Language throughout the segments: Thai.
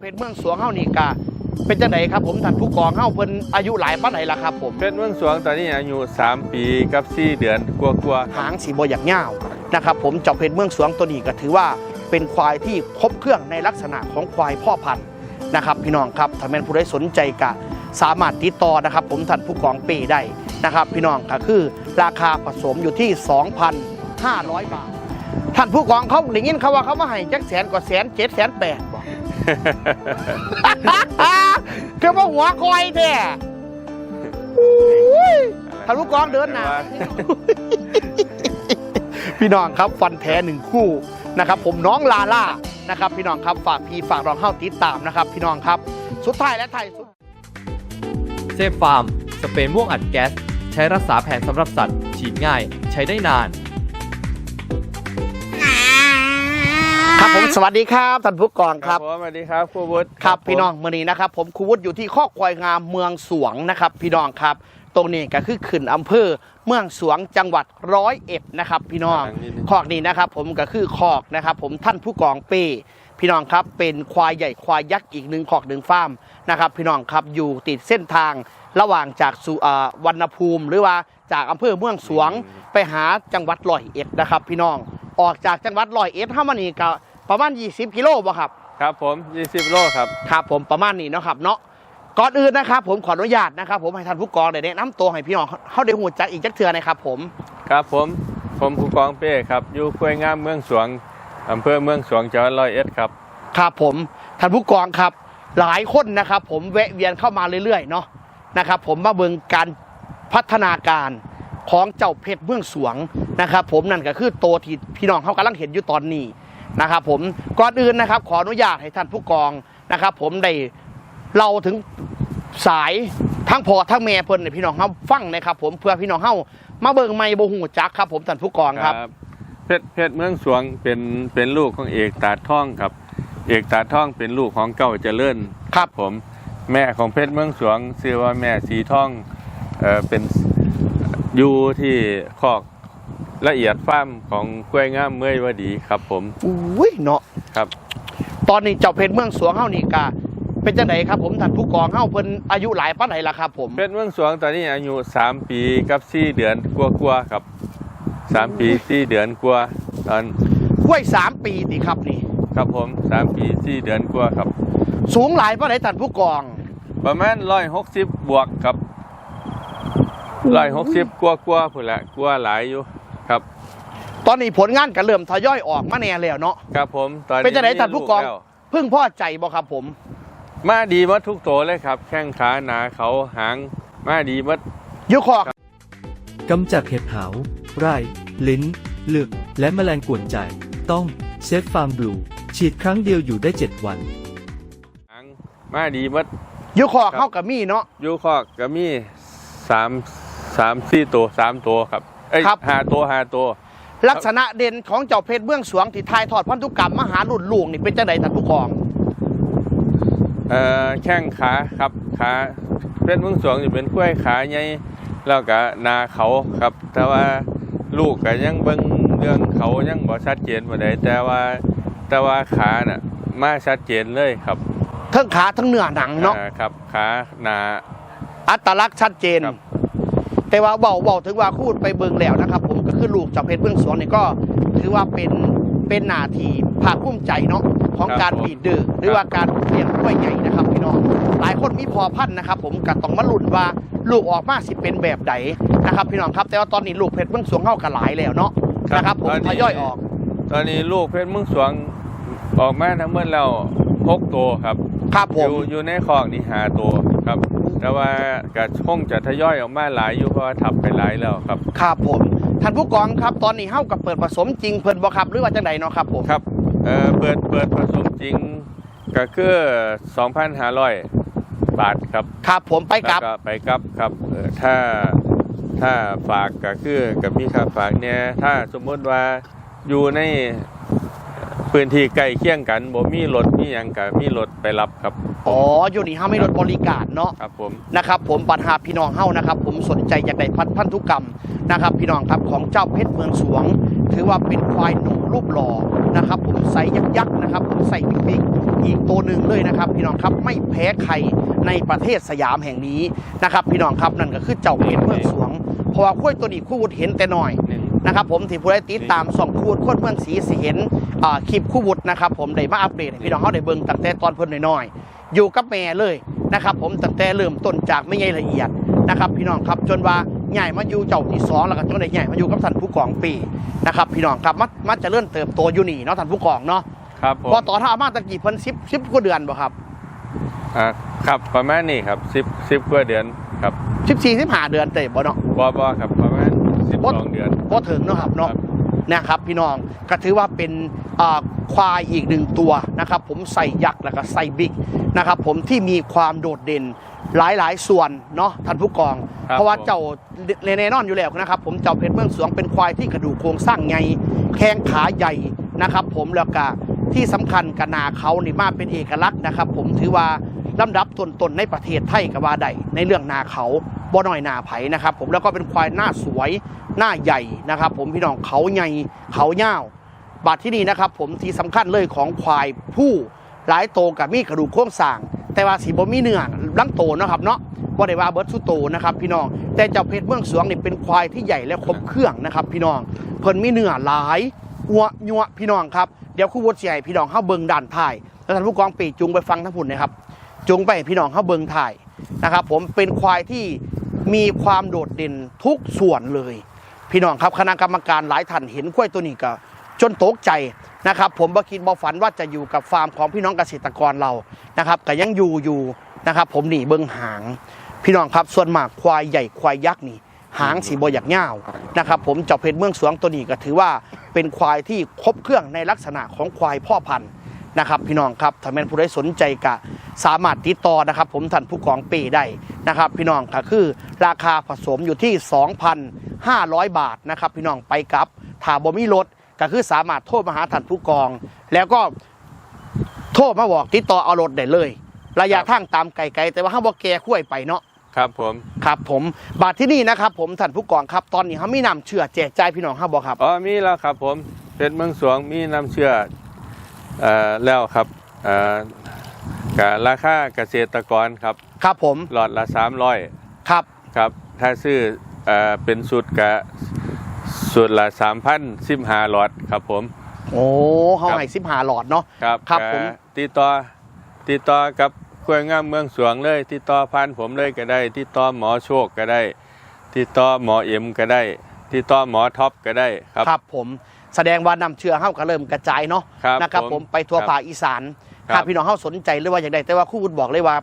เพชรเมืองสวงเฮานี่กะเป็นจังไดครับผมท่านผู้กองเฮาเพิ่นอายุหลายปานใดล่ะครับผมเพชรเมืองสวงตอนนี้อายุ3 ปีกับ4เดือนกลัวาหางสีบ่อยากยาวนะครับผมเจ้าเพชรเมืองสวงตัวนี้ก็ถือว่าเป็นควายที่ครบเครื่องในลักษณะของควายพ่อพันธุ์นะครับพี่น้องครับถ้าแม่นผู้ใดสนใจกะสามารถติดต่อนะครับ ผมท่านผู้กองเปได้นะครับ พี่น้องก็คือราคาผสมอยู่ที่ 2,500 บาทท่านผู้กองเขาได้ยินเขาว่าเขามาให้จักแสนกว่าแสนเจ็ดแสนแปดบอก คือว่าหัวคอยแท้อุ้ยๆทะลุกองเดินหนาพี่น้องครับฟันแท้หนึ่งคู่นะครับผมน้องลาล่านะครับพี่น้องครับฝากพี่ฝากรองเข้าติดตามนะครับ พี่น้องครับสุดท้ายและท้ายสุดเซฟฟาร์ม สเปรย์ม่วงอัดแก๊ส ใช้รักษาแผนสำหรับสัตว์ ฉีดง่าย ใช้ได้นาน ครับผมสวัสดีครับท่านผู้กองคครัรับบ ผมสวัสดีครับครูวุฒิครับพี่น้องมื่อนี้นะครับผมครูวุฒิอยู่ที่ข้อควายงามเมืองสวงนะครับพี่น้องครับ ตรงนี้ก็คือขึ้นอำเภอเมืองสวงจังหวัดร้อยเอ็ดนะครับพี่น้องคอกนี้นะครับผมก็คือคอกนะครับผมท่านผู้กองเป้พี่น้องครับเป็นควายใหญ่ควายยักษ์อีกหนึ่งคอกหนึ่งฟาร์มนะครับพี่น้องครับอยู่ติดเส้นทางระหว่างจากสุอ่าวันณภูมิ หรือว่าจากอำเภอเมืองสวงไปหาจังหวัดร้อยเอ็ดนะครับพี่น้อง ออกจากจังหวัดร้อยเอ็ดเข้ามานี่ก็ ประมาณ 20 กิโลบ่ครับ ครับผม 20 โลครับ ครับผมประมาณนี้เนาะครับเนาะ ก่อนอื่นนะครับผมขออนุญาตนะครับผมให้ท่านผู้กองได้แนะนำตัวให้พี่น้องเขาได้หูจักอีกจักเทือนะครับผม ครับผม ผมผู้กองเป้ครับ อยู่คุยงามเมืองสวงอำเภอเมืองสวงจังหวัดร้อยเอ็ดครับ ครับผม ท่านผู้กองครับ หลายคนนะครับผมแวะเวียนเข้ามาเรื่อยๆเนาะนะครับผมมาเบิ่งการพัฒนาการของเจ้าเพชรเมืองสวงนะครับผมนั่นก็คือโตวที่พี่น้องเขากำลังเห็นอยู่ตอนนี้ นะครับผมก่อนอื่นนะครับ ขออนุญาตให้ท่านผู้กองนะครับ ผมได้เล่าถึงสายทั้งพ่อทั้งแม่เพิ่นให้พี่น้องเขาฟังนะครับ ผมเพื่อพี่น้องเขามาเบิ่งไม่บ่หูจักครับ ผมท่านผู้กองครับ เพชรเพชรเมืองสวงเป็นเป็นลูกของเอกตาดท่องครับ เอกตาดท่องเป็นลูกของเก้าเจริญครับผมแม่ของเพชรเมืองสวงชื่อว่าแม่สีท่องเอ่อเป็นอยู่ที่คอก ละเอียดฟาร์มของกล้วยงามเมื่อยวดีครับผมอุ้ยเนาะครับ ตอนนี้เจ้าเพชรเมืองสวงเฮานี่กะเป็นจังไดครับผมท่านผู้กองเฮาเพิ่นอายุหลายปานใดล่ะครับผมเพชรเมืองสวงตอนนี้อายุ3ปีกับ4เดือนกลัวาๆครับ3ปี4เดือนกว่าตอนห้วยสามปีติครับนี่ ครับผม3ปี4เดือนกว่าครับ สูงหลายปานใดท่านผู้กอง ประมาณ160บวกครับ160กว่ากว่าพุ่นละกว่าหลายอยู่ครับ ตอนนี้ผลงานก็เริ่มทยอยออกมาแน่แล้วเนาะ ครับผมตอนนี้เป็นจังไดท่านผู้กองมีลูแล้วเพิ่งพ่อใจบ่ครับผม มาดีหมัดทุกตัวเลยครับ แข้งขาหนาเขาหาง มาดีหมัดอยู่คอกกำจัดเห็บหาว ไร่ ลิ้นหลึก และแมลงกวนใจ ต้องเซฟฟาร์มบลูฉีดครั้งเดียวอยู่ได้ 7 วัน หางมาดีหมัดอยู่คอกครับเฮาก็มีเนาะ อยูคอกก็มีสามสามสี่ตัวสามตัวครับเอ้ยครับ ห้าตัวห้าตัว ลักษณะเด่นของเจ้าเพชรเมืองสวงที่ทายทอดพันธุกรรมมาหารุ่นลูกนี่เป็นจังไดท่านผู้กองเอ่อแข้งขาครับขาเป็นเมืองสวงอยู่เป็นกล้วยขาใหญ่แล้วก็หนาเขาครับ แต่ว่าลูกก็ยังเบิ่งเรื่องเขายังบ่ชัดเจนบ่ได้แต่ว่าแต่ว่าขาน่ะมาชัดเจนเลยครับทั้งขาทั้งเนื้อหนังเนาะอ่ครับขาหนา อัตลักษณ์ชัดเจน ครับ แต่ว่าเบาเบาถึงว่าคูดไปเบิงแล้วนะครับผมก็ คือลูกจากเพชรเบื้องสวงนี่ก็ถือว่าเป็นเป็นหนาทีภาคภูมิใจเนาะของการบีดเดอร์หรือว่าการเลี้ยงกล้วยใหญ่นะครับพี่น้องหลายคนมีพอพันธุ์นะครับ ผมก็ต้องมาลุ้นว่าลูกออกมาสิเป็นแบบใดนะครับ พี่น้องครับ แต่ว่าตอนนี้ลูกเพชรเบื้องสวงเข้ากันหลายแล้วเนาะนะครับผมตอนทนี้ยอยออก ตอนนี้ลูกเพชรเมึงสวงออกมาทั้งหมดแล้วหกตัวครับครับผอมยู่อยู่ในคอกนี่หาตัวครับ แต่ว่าก็คงจะทยอยออกมาหลายอยู่เพราะว่าทับไปหลายแล้วครับครับผมท่านผู้กองครับตอนนี้เฮากับเปิดผสมจริงเพิ่นบ่ครับหรือว่าจังใดเนาะครับผมครับเอ่อเปิดเปิดผสมจริงก็คือ2,500 บาทครับครับผมไปกลับแล้วไปกลับครับเอ่อถ้าถ้าฝากก็คือกับมีค่าฝากเนี่ยถ้าสมมติว่าอยู่ใน พื้นที่ใกล้เคียงกันบ่มีรถมีหยังก็มีรถไปรับครับ อ๋ออยู่นี่เฮาไม่ลดบริการเนาะ ครับผม นะครับผมปัญหาพี่น้องเฮานะครับ ผมสนใจอยากได้พันพันธุกรรมนะครับ พี่น้องครับของเจ้าเพชรเมืองสวง ถือว่าเป็นควายหนุ่มรูปหล่อนะครับ ผมใส่ยักษ์ยักษ์นะครับ ผมใส่บิ๊กๆอีกตัวหนึ่งเลยนะครับ พี่น้องครับไม่แพ้ใครในประเทศสยามแห่งนี้นะครับ พี่น้องครับนั่นก็คือเจ้าเพชรเมืองสวงเพราะว่าคุ้วยตัวนี้คู่วุฒิเห็นแต่น้อยหนึ่งนะครับผมที่ผู้ใดติดตามส่องคูดโคตรเมืองสีสิเห็นอ่า คลิปคู่วุฒินะครับผมได้มาอัปเดตให้พี่น้องเขาได้เบิ่งตั้งแต่ตอนเพิ่นน้อยๆอยู่กับแม่เลยนะครับผมตั้งแต่เริ่มต้นจากไม่ใหญ่ละเอียดนะครับพี่น้องครับจนว่าใหญ่มาอยู่เจ้าที่สองแล้วก็จนได้ใหญ่มาอยู่กับท่านผู้กองปีนะครับพี่น้องครับมันมันจะเริ่มเติบโตอยู่นี่เนาะท่านผู้กองเนาะครับผมพอต่อท่ามาตะกี้เพิ่นสิบสิบกว่าเดือนบ่ครับอ่าครับประมาณนี้ครับสิบสิบกว่าเดือนครับสิบสี่สิบห้าเดือนเต็มบ่เนาะบอบอครับประมาณสิบสองเดือนพอถึงเนาะครับเนาะครับ นะครับพี่น้องก็ถือว่าเป็นอ่าควายอีกหนึ่งตัวนะครับผมใส่ยักษ์แล้วก็ใส่บิ๊กนะครับผมที่มีความโดดเด่นหลายหลายๆส่วนเนาะท่านผู้กองครับเพราะว่าผมเจ้าแน่นอนอยู่แล้วนะครับผมเจ้าเพชรเมืองสวงเป็นควายที่กระดูกโครงสร้างใหญ่แข้งขาใหญ่นะครับผมแล้วก็ที่สำคัญกระนาเขานี่มาเป็นเอกลักษณ์นะครับผมถือว่าลำดับต้นๆในประเทศไทยก็ว่าได้ในเรื่องนาเขา บ่น้อยหนาไผนะครับผมแล้วก็เป็นควายหน้าสวยหน้าใหญ่นะครับ ผมพี่น้องเขาใหญ่เขาเง่าบาดที่นี่นะครับ ผมที่สำคัญเลยของควายผู้หลายโตกับมีกระดูกโค้งสางแต่ว่าสีบ่มีเนื้อลังโตนะครับเนาะว่าได้ว่าเบิร์ดสุโตนะครับพี่น้อง แต่เจ้าเพชรเมืองสวงนี่เป็นควายที่ใหญ่และครบเครื่องนะครับ พี่น้องเพิ่นมีเนื้อหลายอัวยัวพี่น้องครับเดี๋ยวคู่วุฒิใหญ่พี่น้องเข้าเบิงด่านท้ายแล้วท่านผู้กองปีจุงไปฟังทั้งผุนนะครับจุงไปพี่น้องเข้าเบิงถ่ายนะครับ ผมเป็นควายที่ มีความโดดเด่นทุกส่วนเลย พี่น้องครับคณะกรรมการหลายท่านเห็นควายตัวนี้ก็จนตกใจนะครับผมบ่คิดบ่ฝันว่าจะอยู่กับฟาร์มของพี่น้องเกษตรกรเรานะครับก็ยังอยู่อยู่นะครับผมนี่เบิงหาง พี่น้องครับส่วนมากควายใหญ่ควายยักษ์นี่หางสีบอยากเง่าวนะครับผมเจ้าเพชรเมืองสวงตัวนี้ก็ถือว่าเป็นควายที่ครบเครื่องในลักษณะของควายพ่อพันธุ์ นะครับพี่น้องครับถ้าแม่นผู้ใดสนใจกะสามารถติดต่อนะครับ ผมท่านผู้กองเปได้นะครับ พี่น้องก็คือราคาผสมอยู่ที่ 2,500 บาทนะครับ พี่น้องไปกับถ้าบ่มีรถก็คือสามารถโทรมาหาท่านผู้กอง แล้วก็โทรมาบอกติดต่อเอารถได้เลย ระยะทางตามไกลๆแต่ว่าห้ามบ่แก่คุ้ยไปเนาะครับผมครับผมบาทที่นี่นะครับ ผมท่านผู้กองครับ ตอนนี้เขามีนำเชื่อแจกจ่ายพี่น้องครับบอกครับอ๋อมีแล้วครับ ผมเพชรเมืองสวงมีน้ำเชื่อเอ่อ แล้วครับเอ่อกับราคาเกษตรกรครับครับผมหลอดละสามร้อยครับครับถ้าซื้อเอ่อเป็นสุดกับสุดละสามพันสิบห้าหลอดครับผม โอ้เขาครับให้สิบหาหลอดเนาะครับครับก็ผมติดต่อติดต่อกับคุยงามเมืองสวงเลยติดต่อพันผมเลยก็ได้ติดต่อหมอโชคก็ได้ติดต่อหมอเอ็มก็ได้ ติดต่อหมอท็อปก็ได้ครับ ครับผมแสดงว่านำเชื่อเข้าก็เริ่มกระจายเนาะครับนะครับผมผมไปทั่วครับภาคอีสานครับ ถ้าพี่น้องเข้าสนใจหรือว่าอย่างใดแต่ว่าครู่วุฒิบอกเลยว่า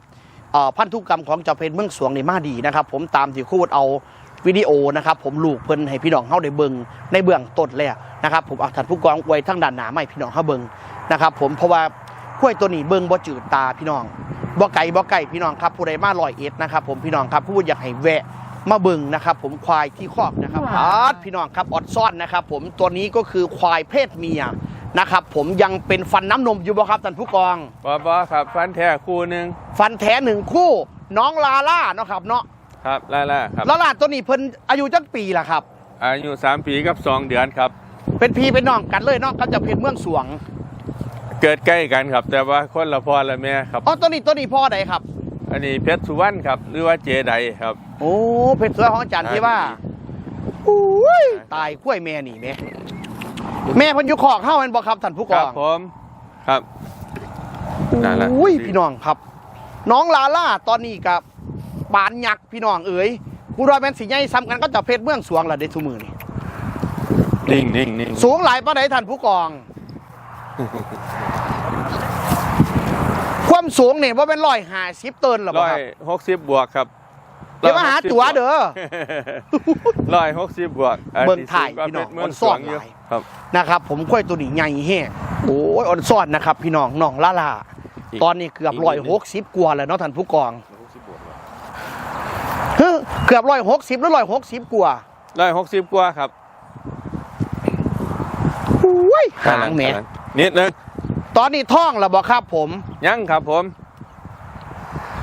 เอ่อพันธุกรรมของเจ้าเพชรเมืองสวงนี่มาดีนะครับผมตามที่ครู่วุฒิเอาวิดีโอนะครับผมลูกเพิ่นให้พี่น้องเข้าได้เบิ่งในเบื้องต้นเลยอะนะครับผมเอาท่านผู้กองอวยทั้งด้านหนาไม่พี่น้องเข้าเบิ่งนะครับผมเพราะว่าข้วยตัวนี้เบิ่งบ่จืดตาพี่น้องบ่ไก่บ่ไก่พี่น้องครับผู้ใดมาลอยเอ็ดนะครับผมพี่น้องครับผู้อยากให้แวะ มาเบิ่งนะครับผมควายที่คอกนะครับอาร์ตพี่น้องครับออดซ่อนนะครับ ผมตัวนี้ก็คือควายเพศเมียนะครับผมยังเป็นฟันน้ำนมอยู่บ่ครับท่านผู้กองบอบอครับ ฟันแท้คู่หนึ่งฟันแท้หนึ่งคู่ น้องลาล่าเนาะครับเนาะครับล่าล่าครับลาล่าตัวนี้เพิ่นอายุจักปีล่ะครับ อายุสามปีกับสองเดือนครับ เป็นพี่เป็นน้องกันเลยเนาะก็จะเพชรเมืองสวง เกิดใกล้กันครับ แต่ว่าคนละพ่อละแม่ครับอ๋อตัวนี้ตัวนี้พ่อใดครับ อันนี้เพชรสุวรรณครับ หรือว่าเจไดครับ โอ้เพชรสวยของอาจารย์ที่ว่าอุ้ยตายกล้วยแม่นี่แม่แม่เพิ่นอยู่คอกเฮาแม่นบ่ครับท่านผู้กครัอบงผมครับนั่นแหละอุ้ยพี่น้องครับ น้องลาล่าตอนนี้กับปานยักษ์พี่น้องเอ๋ยกูรอยแมนสีใหญ่ซ้ำกันก็จะเพชรเมืองสวงละเดทุมือนี่นิ่งนิ่งนิ่งสูงหลายปานใดท่านผู้กอง ความสูงเนี่ยว่าเป็นร้อยห้าสิบเตินหรอร้อคยรับหกสิบบวกครับเดี๋ยวมาหาตั๋วเด้อ ร้อยหกสิบบวกเบิ่งถ่ายอัพี่น้องเมืองซ่อนสวงยู่หลายครับ นะครับ ผมค่อยตัวนี้ใหญ่แฮ่โอ้ยอ่อนซ่อนนะครับพี่น้องน้องลาล่าอีก ตอนนี้เกือบอีกร้อยนิดนึหงกสิบกว่าแล้วเนาะท่านผู้กองเฮ้ยเกือบร้อยหกสิบหรือร้อยหกสิบกว่าร้อยหกสิบกว่าครับอุ้ยหางแหม นิดนึง ตอนนี้ท่องแล้วบ่ครับผมยังครับผม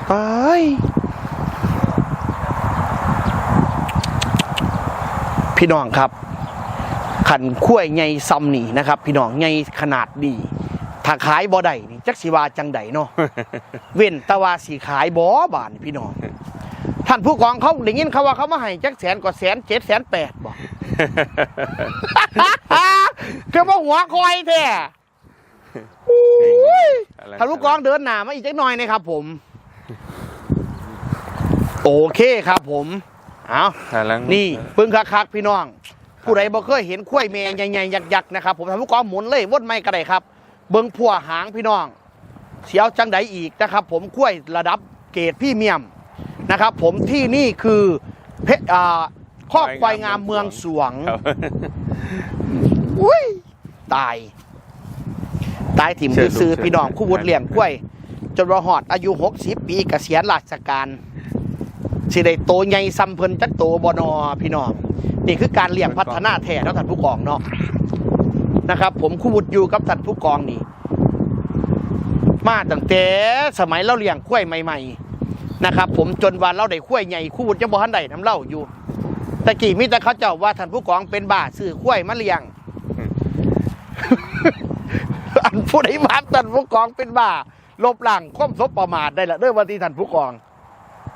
เอ้ยพี่น้องครับ ขันขั้วยใหญ่ซ้ำนี่นะครับ พี่น้องใหญ่ขนาดดีถ้าขายบ่ได้นี่จักสิว่าจังใดเนาะเว้นแตะว่าสีขายบ่บานพี่น้องท่านผู้กองเขาได้ยินเขาว่าเขามาให้จักแสนกว่าแสนเจ็ดแสนแปดบ่คือว่าหัวคอยแท้ ท่านผู้กองเดินหน้ามาอีกจักหน่อยนะครับผม โอเคครับผมเอาถ้าหลังนี่ปึ้งคักๆพี่น้อง ผู้ใดบ่เคยเห็นข้วยแม่ใหญ่ๆยักษ์ๆนะครับผมทำผู้กองหมุนเลยวนไม่ก็ได้ครับ เบิ้งพัวหางพี่น้องเสียวจังใดอีกนะครับ ผมข้วยระดับเกรดพี่เมียมนะครับ ผมที่นี่คือเพชรอ่าข้อควายงามเมืองสวงครับอุ้ยตาย ตายถิ่มซื้อๆพี่น้องคู่วุฒิเลี้ยงกล้วย จนว่าหอดอายุ60ปีเกษียณราชการสิได้โตใหญ่ซ้ำเพิ่นจักโตบ่นอพี่น้องนี่คือการเลี้ยงพัฒนาแท้เนาะท่านผู้กองเนาะนะครับ ผมคู่วุฒิอยู่กับท่านผู้กองนี่ มาตั้งแต่สมัยเราเลี้ยงกล้วยใหม่ ๆ นะครับ ผมจนวันเราได้กล้วยใหญ่คู่วุฒิจะบ่ทันได้น้ำเล่าอยู่ตะกี้มีแต่เขาเจ้าว่าท่านผู้กองเป็นบ้าซื้อกล้วยมาเลี้ยง อันผู้ใดมาท่านผู้กองเป็นบ้าลบหลังค้มศพประมาทได้ละเด้อวันที่ท่านผู้กอง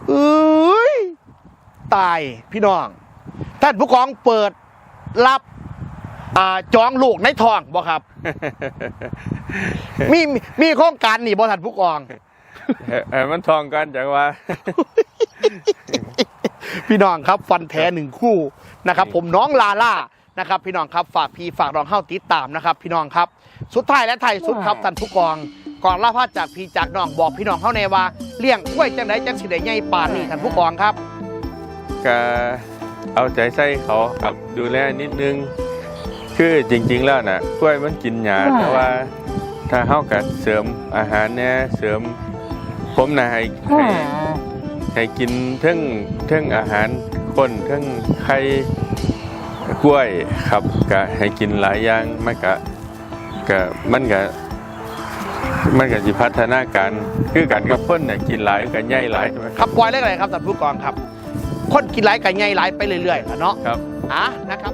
เอ้ยตายพี่น้อง ท่านผู้กองเปิดรับอ่าจองลูกในท้องบ่ครับ มีมีโครงการนี่บ่ท่านผู้กองเอ่อเอ่อมันทองกันจังว่า พี่น้องครับฟันแท้หนึ่งคู่นะครับ ผมน้องลาล่า นะครับพี่น้องครับฝากพี่ฝากรองเข้าติดตามนะครับ พี่น้องครับ สุดท้ายและไทายสุดครับท่านผู้กองก่อนล่าพาจากพี่จากน้องบอกพี่น้องเข้าในว่าเลี้ยงกล้วยจังไดจังสิได้ใหญ่ปานนี่ท่านผู้กองครับก็เอาใจใส่เขาครับดูแลนิดนึง คือจริง ๆ แล้วน่ะกล้วยมันกินหญ้าแต่ว่า ถ้าเฮากัดเสริมอาหารเนี่ยเสริมผมนะให้ให้ให้กินเทั้งเทั้งอาหารคนเทั้งไข่ กล้วยครับก็ให้กินหลายอย่างมันก็ก็มันก็มันก็สิพัฒนาการคือกันกับคนเนี่ยกินหลายกันใหญ่หลายใช่ไหมครับปล่อยเรื่องอะไรครับท่านผู้กองครับ คนกินหลายกับใหญ่หลายไปเรื่อยๆล่ะเนาะครับ อะนะครับ